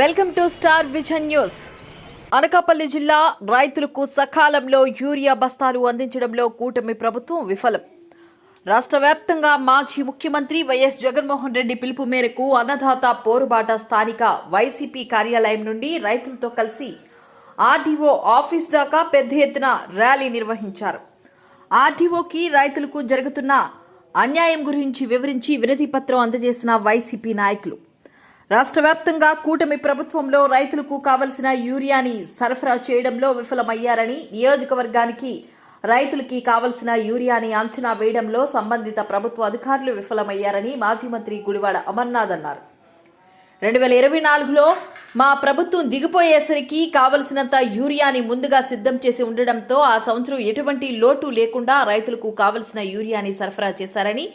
Welcome to star vision news. Anakapalli జిల్లా రైతులకు సకాలంలో యూరియా బస్తాలు అందించడంలో కూటమి ప్రభుత్వం విఫలం. రాష్ట్ర వ్యాప్తంగా మాజీ ముఖ్యమంత్రి వైఎస్ జగన్మోహన్ రెడ్డి పిలుపు మేరకు అన్నదాత పోరుబాట స్థానిక వైసీపీ కార్యాలయం నుండి రైతులతో కలిసి ఆర్డీఓ ఆఫీస్ దాకా పెద్ద ఎత్తున ర్యాలీ నిర్వహించారు. ఆర్డీఓకి రైతులకు జరుగుతున్న అన్యాయం గురించి వివరించి వినతి పత్రం అందజేసిన వైసీపీ నాయకులు. రాష్ట్ర వ్యాప్తంగా కూటమి ప్రభుత్వంలో రైతులకు కావలసిన యూరియాని సరఫరా చేయడంలో విఫలమయ్యారని నియోజకవర్గానికి రైతులకి కావలసిన యూరియాని అంచనా వేయడంలో సంబంధిత ప్రభుత్వ అధికారులు విఫలమయ్యారని మాజీ మంత్రి గుడివాడ అమర్నాథ్ అన్నారు. రెండు వేల ఇరవై నాలుగులో మా ప్రభుత్వం దిగిపోయేసరికి కావలసినంత యూరియాని ముందుగా సిద్ధం చేసి ఉండడంతో ఆ సంవత్సరం ఎటువంటి లోటు లేకుండా రైతులకు కావలసిన యూరియాని సరఫరా చేశారని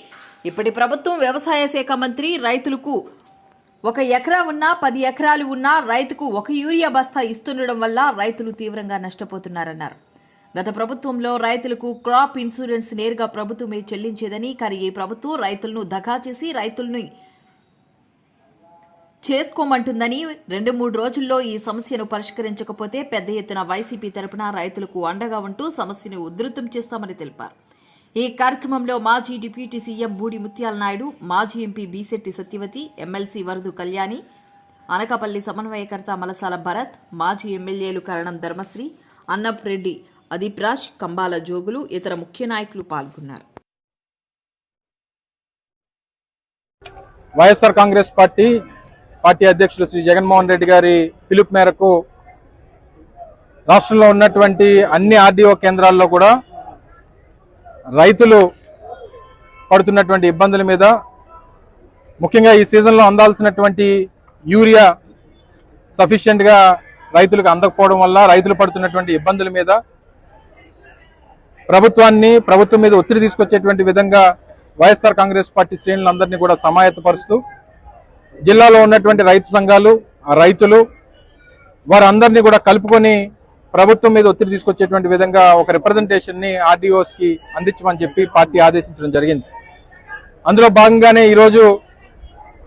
ఇప్పటి ప్రభుత్వం వ్యవసాయ శాఖ మంత్రి రైతులకు ఒక ఎకరా ఉన్నా పది ఎకరాలు ఉన్నా రైతుకు ఒక యూరియా బస్తా ఇస్తుండడం వల్ల రైతులు తీవ్రంగా నష్టపోతున్నారన్నారు. గత ప్రభుత్వంలో రైతులకు క్రాప్ ఇన్సూరెన్స్ నేరుగా ప్రభుత్వమే చెల్లించేదని కానీ ఈ ప్రభుత్వం రైతులను దగా చేసి రైతుల్ని చేసుకోమంటుందని రెండు మూడు రోజుల్లో ఈ సమస్యను పరిష్కరించకపోతే పెద్ద ఎత్తున వైసీపీ తరపున రైతులకు అండగా ఉంటూ సమస్యను ఉధృతం చేస్తామని తెలిపారు. ఈ కార్యక్రమంలో మాజీ డిప్యూటీ సీఎం బూడి ముత్యాల నాయుడు మాజీ ఎంపీ బీసెట్టి సత్యవతి ఎమ్మెల్సీ వరదు కళ్యాణి అనకాపల్లి సమన్వయకర్త మలసాల భరత్ మాజీ ఎమ్మెల్యేలు కరణం ధర్మశ్రీ అన్నప్రెడ్డి అదీప్రాజ్ కంబాల జోగులు ఇతర ముఖ్య నాయకులు పాల్గొన్నారు. వైఎస్ఆర్ కాంగ్రెస్ పార్టీ పార్టీ అధ్యక్షులు శ్రీ జగన్మోహన్ రెడ్డి గారి పిలుపు మేరకు రాష్ట్రంలో ఉన్నటువంటి అన్ని ఆర్డీఓ కేంద్రాల్లో కూడా రైతులు పడుతున్నటువంటి ఇబ్బందుల మీద ముఖ్యంగా ఈ సీజన్లో అందాల్సినటువంటి యూరియా సఫిషియెంట్గా రైతులకు అందకపోవడం వల్ల రైతులు పడుతున్నటువంటి ఇబ్బందుల మీద ప్రభుత్వాన్ని ప్రభుత్వం మీద ఒత్తిడి తీసుకొచ్చేటువంటి విధంగా వైఎస్ఆర్ కాంగ్రెస్ పార్టీ శ్రేణులందరినీ కూడా సమాయత్తపరుస్తూ జిల్లాలో ఉన్నటువంటి రైతు సంఘాలు ఆ రైతులు వారందరినీ కూడా కలుపుకొని ప్రభుత్వం మీద ఒత్తిడి తీసుకొచ్చేటువంటి విధంగా ఒక రిప్రజెంటేషన్ని ఆర్డీఓస్కి అందించమని చెప్పి పార్టీ ఆదేశించడం జరిగింది. అందులో భాగంగానే ఈరోజు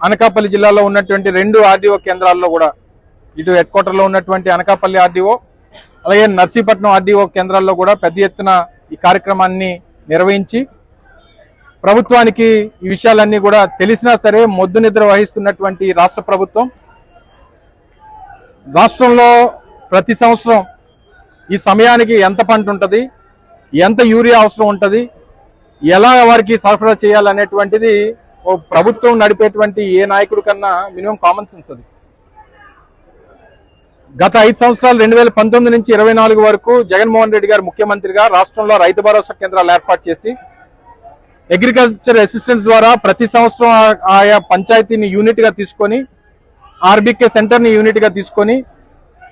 అనకాపల్లి జిల్లాలో ఉన్నటువంటి రెండు ఆర్డీఓ కేంద్రాల్లో కూడా ఇటు హెడ్ క్వార్టర్లో ఉన్నటువంటి అనకాపల్లి ఆర్డీఓ అలాగే నర్సీపట్నం ఆర్డీఓ కేంద్రాల్లో కూడా పెద్ద ఎత్తున ఈ కార్యక్రమాన్ని నిర్వహించి ప్రభుత్వానికి ఈ విషయాలన్నీ కూడా తెలిసినా సరే మొద్దు నిద్ర వహిస్తున్నటువంటి రాష్ట్ర ప్రభుత్వం రాష్ట్రంలో ప్రతి సంవత్సరం ఈ సమయానికి ఎంత పంట ఉంటుంది? ఎంత యూరియా అవసరం ఉంటుంది? ఎలా వారికి సరఫరా చేయాలనేటువంటిది ఓ ప్రభుత్వం నడిపేటువంటి ఏ నాయకుడి కన్నా మినిమం కామన్ సెన్స్ అది. గత ఐదు సంవత్సరాలు రెండు వేల పంతొమ్మిది నుంచి ఇరవై నాలుగు వరకు జగన్మోహన్ రెడ్డి గారు ముఖ్యమంత్రిగా రాష్ట్రంలో రైతు భరోసా కేంద్రాలు ఏర్పాటు చేసి అగ్రికల్చర్ అసిస్టెంట్స్ ద్వారా ప్రతి సంవత్సరం ఆ- ఆయా పంచాయతీని యూనిట్గా తీసుకొని ఆర్బీకే సెంటర్ని యూనిట్గా తీసుకొని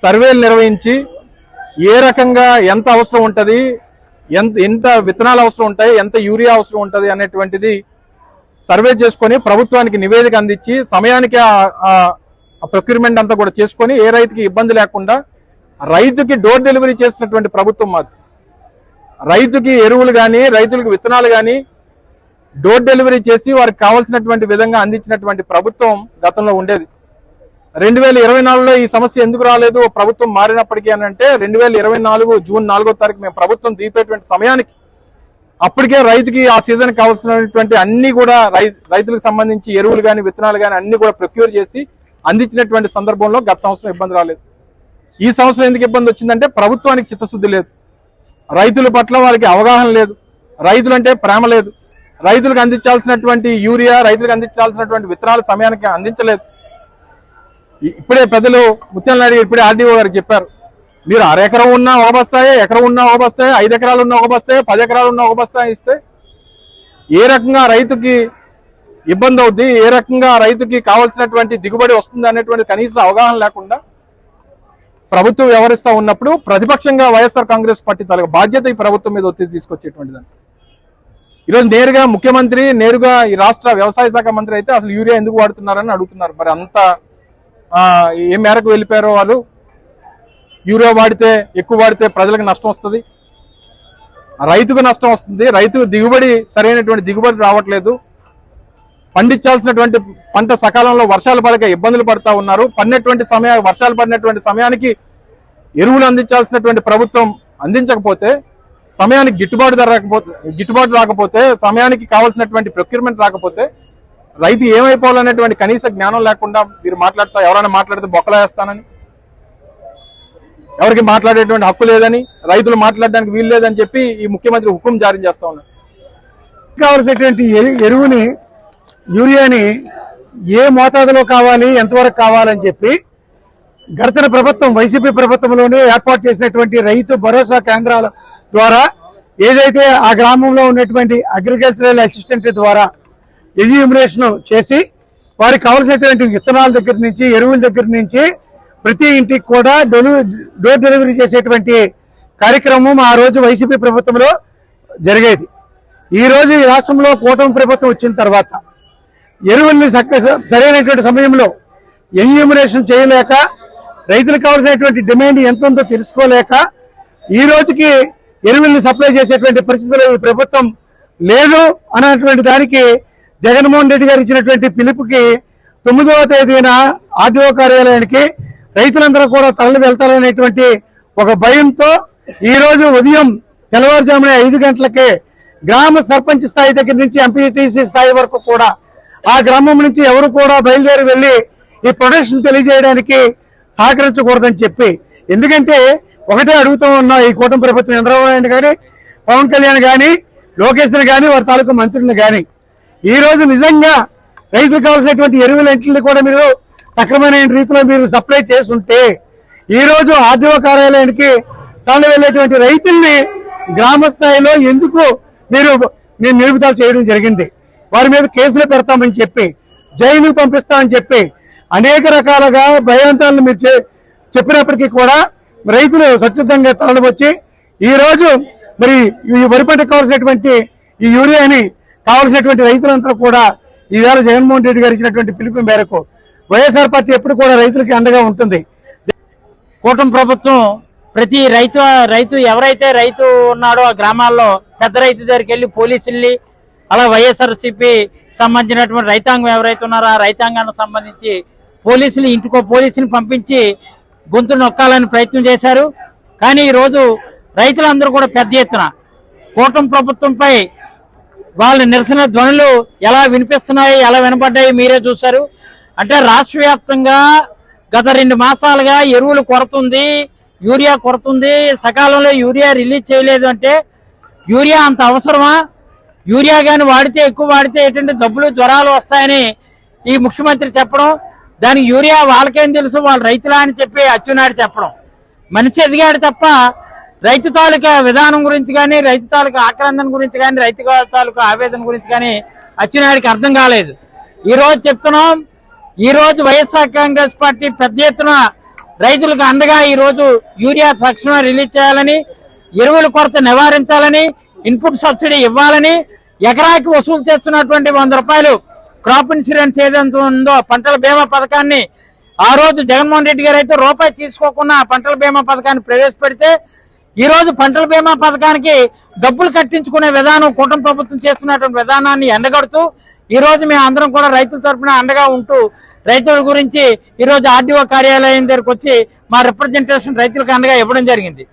సర్వేలు నిర్వహించి ఏ రకంగా ఎంత అవసరం ఉంటుంది ఎంత ఎంత విత్తనాలు అవసరం ఉంటాయి ఎంత యూరియా అవసరం ఉంటుంది అనేటువంటిది సర్వే చేసుకొని ప్రభుత్వానికి నివేదిక అందించి సమయానికి ప్రొక్యూర్మెంట్ అంతా కూడా చేసుకొని ఏ రైతుకి ఇబ్బంది లేకుండా రైతుకి డోర్ డెలివరీ చేసినటువంటి ప్రభుత్వం మాది. రైతుకి ఎరువులు కానీ రైతులకు విత్తనాలు కానీ డోర్ డెలివరీ చేసి వారికి కావాల్సినటువంటి విధంగా అందించినటువంటి ప్రభుత్వం గతంలో ఉండేది. రెండు వేల ఇరవై నాలుగులో ఈ సమస్య ఎందుకు రాలేదు? ప్రభుత్వం మారినప్పటికీ అని అంటే రెండు వేల ఇరవై నాలుగు జూన్ నాలుగో తారీఖు మేము ప్రభుత్వం దిగిపోయేటువంటి సమయానికి అప్పటికే రైతుకి ఆ సీజన్ కావాల్సినటువంటి అన్ని కూడా రై- రైతులకు సంబంధించి ఎరువులు కానీ విత్తనాలు కానీ అన్ని కూడా ప్రొక్యూర్ చేసి అందించినటువంటి సందర్భంలో గత సంవత్సరం ఇబ్బంది రాలేదు. ఈ సంవత్సరం ఎందుకు ఇబ్బంది వచ్చిందంటే ప్రభుత్వానికి చిత్తశుద్ధి లేదు. రైతుల పట్ల వారికి అవగాహన లేదు. రైతులంటే ప్రేమ లేదు. రైతులకు అందించాల్సినటువంటి యూరియా రైతులకు అందించాల్సినటువంటి విత్తనాలు సమయానికి అందించలేదు. ఇప్పుడే పెద్దలు ముత్యాల నాయుడు ఇప్పుడే ఆర్డీఓ గారు చెప్పారు. మీరు అరెకరం ఉన్నా ఒక బస్తాయే ఎకరం ఉన్నా ఒక బస్తాయే ఐదు ఎకరాలు ఉన్నా ఒక బస్తాయే పది ఎకరాలు ఉన్నా ఒక బస్తాయే ఇస్తే ఏ రకంగా రైతుకి ఇబ్బంది అవుద్ది ఏ రకంగా రైతుకి కావాల్సినటువంటి దిగుబడి వస్తుంది అనేటువంటి కనీస అవగాహన లేకుండా ప్రభుత్వం వ్యవహరిస్తా ఉన్నప్పుడు ప్రతిపక్షంగా వైఎస్ఆర్ కాంగ్రెస్ పార్టీ తాలూకా బాధ్యత ఈ ప్రభుత్వం మీద ఒత్తిడి తీసుకొచ్చేటువంటిదని ఈరోజు నేరుగా ముఖ్యమంత్రి నేరుగా ఈ రాష్ట్ర వ్యవసాయ శాఖ మంత్రి అయితే అసలు యూరియా ఎందుకు వాడుతున్నారని అడుగుతున్నారు. మరి అంత ఏ మేరకు వెళ్ళిపోయారో వాళ్ళు? యూరియా వాడితే ఎక్కువ వాడితే ప్రజలకు నష్టం వస్తుంది. రైతుకు నష్టం వస్తుంది. రైతు దిగుబడి సరైనటువంటి దిగుబడి రావట్లేదు. పండించాల్సినటువంటి పంట సకాలంలో వర్షాలు పడక ఇబ్బందులు పడతా ఉన్నారు. పడినటువంటి సమయ వర్షాలు పడినటువంటి సమయానికి ఎరువులు అందించాల్సినటువంటి ప్రభుత్వం అందించకపోతే సమయానికి గిట్టుబాటు ధర రాకపోతే గిట్టుబాటు రాకపోతే సమయానికి కావాల్సినటువంటి ప్రొక్యూర్మెంట్ రాకపోతే రైతు ఏమైపోవాలనేటువంటి కనీస జ్ఞానం లేకుండా మీరు మాట్లాడతా ఎవరైనా మాట్లాడితే బొక్కలేస్తానని ఎవరికి మాట్లాడేటువంటి హక్కు లేదని రైతులు మాట్లాడడానికి వీలు లేదని చెప్పి ఈ ముఖ్యమంత్రి హుకుం జారీ చేస్తా ఉన్నారు. కావలసినటువంటి ఎరువుని యూరియాని ఏ మోతాదులో కావాలి ఎంతవరకు కావాలని చెప్పి గడచిన ప్రభుత్వం వైసీపీ ప్రభుత్వంలోనే ఏర్పాటు చేసినటువంటి రైతు భరోసా కేంద్రాల ద్వారా ఏదైతే ఆ గ్రామంలో ఉన్నటువంటి అగ్రికల్చరల్ అసిస్టెంట్ ద్వారా ఎన్యూమినేషన్ చేసి వారికి కావలసినటువంటి విత్తనాల దగ్గర నుంచి ఎరువుల దగ్గర నుంచి ప్రతి ఇంటికి కూడా డెలివరీ డోర్ డెలివరీ చేసేటువంటి కార్యక్రమం ఆ రోజు వైసీపీ ప్రభుత్వంలో జరిగేది. ఈ రోజు ఈ రాష్ట్రంలో కూటమి ప్రభుత్వం వచ్చిన తర్వాత ఎరువుల్ని సరైనటువంటి సమయంలో ఎన్యూమినేషన్ చేయలేక రైతులకు కావాల్సినటువంటి డిమాండ్ ఎంత ఉందో తెలుసుకోలేక ఈ రోజుకి ఎరువుల్ని సప్లై చేసేటువంటి పరిస్థితులు ఈ ప్రభుత్వం లేదు అన్నటువంటి దానికి జగన్మోహన్ రెడ్డి గారు ఇచ్చినటువంటి పిలుపుకి తొమ్మిదవ తేదీన ఆర్టీఓ కార్యాలయానికి రైతులందరూ కూడా తరలి వెళ్తారనేటువంటి ఒక భయంతో ఈ రోజు ఉదయం తెల్లవారుజామున ఐదు గంటలకే గ్రామ సర్పంచ్ స్థాయి దగ్గర నుంచి ఎంపీటీసీ స్థాయి వరకు కూడా ఆ గ్రామం నుంచి ఎవరు కూడా బయలుదేరి వెళ్ళి ఈ ప్రొటెక్షన్ తెలియజేయడానికి సహకరించకూడదని చెప్పి. ఎందుకంటే ఒకటే అడుగుతూ ఉన్నా ఈ కూటమి ప్రభుత్వం చంద్రబాబు నాయుడు కానీ పవన్ కళ్యాణ్ కానీ లోకేష్ని కానీ వారి తాలూకు మంత్రులను కానీ ఈ రోజు నిజంగా రైతులకు కావాల్సినటువంటి ఎరువులన్నింటినీ కూడా మీరు సక్రమైన రీతిలో మీరు సప్లై చేస్తుంటే ఈ రోజు ఆర్డీఓ కార్యాలయానికి తాను వెళ్ళేటువంటి రైతుల్ని గ్రామ స్థాయిలో ఎందుకు మీరు మేము నిలుపుదల చేయడం జరిగింది? వారి మీద కేసులు పెడతామని చెప్పి జైలు పంపిస్తామని చెప్పి అనేక రకాలుగా భయాంతాలను మీరు చెప్పినప్పటికీ కూడా రైతులు స్వచ్ఛందంగా తరలివచ్చి ఈరోజు మరి ఈ వరి పంటకు కావాల్సినటువంటి ఈ యూరియాని కావాల్సినటువంటి రైతులంతా కూడా ఈవేళ జగన్మోహన్ రెడ్డి గారు ఇచ్చినటువంటి పిలుపు మేరకు వైఎస్ఆర్ పార్టీ ఎప్పుడు కూడా రైతులకి అండగా ఉంటుంది. కూటమి ప్రభుత్వం ప్రతి రైతు రైతు ఎవరైతే రైతు ఉన్నాడో ఆ గ్రామాల్లో పెద్ద రైతు దగ్గరికి వెళ్ళి పోలీసుల్ని అలా వైఎస్ఆర్సీపీ సంబంధించినటువంటి రైతాంగం ఎవరైతే ఉన్నారో ఆ రైతాంగానికి సంబంధించి పోలీసులు ఇంటికో పోలీసుని పంపించి గొంతు నొక్కాలని ప్రయత్నం చేశారు. కానీ ఈ రోజు రైతులందరూ కూడా పెద్ద ఎత్తున కూటమి ప్రభుత్వంపై వాళ్ళ నిరసన ధ్వనులు ఎలా వినిపిస్తున్నాయి ఎలా వినపడ్డాయి మీరే చూశారు. అంటే రాష్ట్ర వ్యాప్తంగా గత రెండు మాసాలుగా ఎరువులు కొరత ఉంది యూరియా కొరత ఉంది సకాలంలో యూరియా రిలీజ్ చేయలేదు అంటే యూరియా అంత అవసరమా? యూరియా కానీ వాడితే ఎక్కువ వాడితే ఎటువంటి జబ్బులు జ్వరాలు వస్తాయని ఈ ముఖ్యమంత్రి చెప్పడం దానికి యూరియా వాళ్ళకేం తెలుసు వాళ్ళు రైతులా అని చెప్పి అచ్చునాడు చెప్పడం. మనిషి ఎదిగాడు తప్ప రైతు తాలూకా విధానం గురించి కానీ రైతు తాలూకా ఆక్రందన గురించి కానీ రైతు తాలూకా ఆవేదన గురించి కానీ అచ్చెన్నాయుడికి అర్థం కాలేదు. ఈ రోజు చెప్తున్నాం ఈ రోజు వైఎస్ఆర్ కాంగ్రెస్ పార్టీ పెద్ద ఎత్తున రైతులకు అండగా ఈ రోజు యూరియా తక్షణమే రిలీజ్ చేయాలని ఎరువుల కొరత నివారించాలని ఇన్పుట్ సబ్సిడీ ఇవ్వాలని ఎకరాకి వసూలు చేస్తున్నటువంటి వంద రూపాయలు క్రాప్ ఇన్సూరెన్స్ ఏదైతే ఉందో పంటల బీమా పథకాన్ని ఆ రోజు జగన్మోహన్ రెడ్డి గారు అయితే రూపాయి తీసుకోకుండా పంటల బీమా పథకాన్ని ప్రవేశపెడితే ఈ రోజు పంటల బీమా పథకానికి డబ్బులు కట్టించుకునే విధానం కూటమి ప్రభుత్వం చేస్తున్నటువంటి విధానాన్ని ఎండగడుతూ ఈ రోజు మేము అందరం కూడా రైతుల తరపున అండగా ఉంటూ రైతుల గురించి ఈ రోజు ఆర్డీఓ కార్యాలయం దగ్గరకు వచ్చి మా రిప్రజెంటేషన్ రైతులకు అండగా ఇవ్వడం జరిగింది.